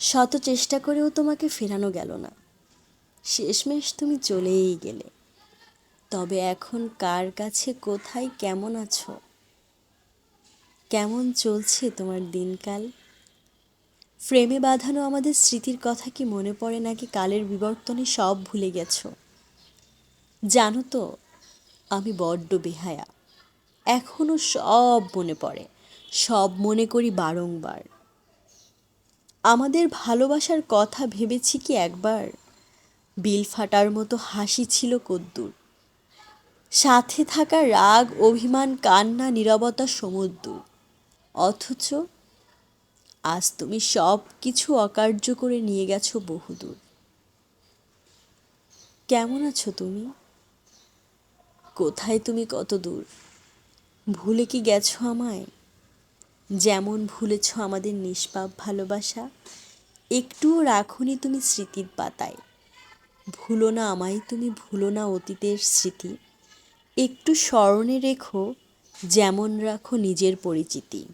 শত চেষ্টা করেও তোমাকে ফেরানো গেল না। শেষমেশ তুমি চলেই গেলে। তবে এখন কার কাছে, কোথায়, কেমন আছো? কেমন চলছে তোমার দিনকাল? ফ্রেমে বাঁধানো আমাদের স্মৃতির কথা কি মনে পড়ে নাকি কালের বিবর্তনে সব ভুলে গেছো? জানো তো, আমি বড্ড বেহায়া। এখনও সব মনে পড়ে, সব মনে করি বারংবার। আমাদের ভালোবাসার কথা ভেবেছি কি একবার? বিল ফাটার মতো হাসি ছিল কদ্দুর। সাথে থাকা রাগ, অভিমান, কান্না, নীরবতা সমুদ্র অথচ আজ তুমি সব কিছু অকার্য করে নিয়ে গেছো বহুদূর। কেমন আছো তুমি? কোথায় তুমি কত দূর ভুলে কি গেছো আমায়? যেমন ভুলেছ আমাদের নিষ্পাপ ভালোবাসা, একটুও রাখুনি তুমি স্মৃতির পাতায়। ভুলো না আমায়, তুমি ভুলো না অতীতের স্মৃতি। একটু স্মরণে রেখো, যেমন রাখো নিজের পরিচিতি।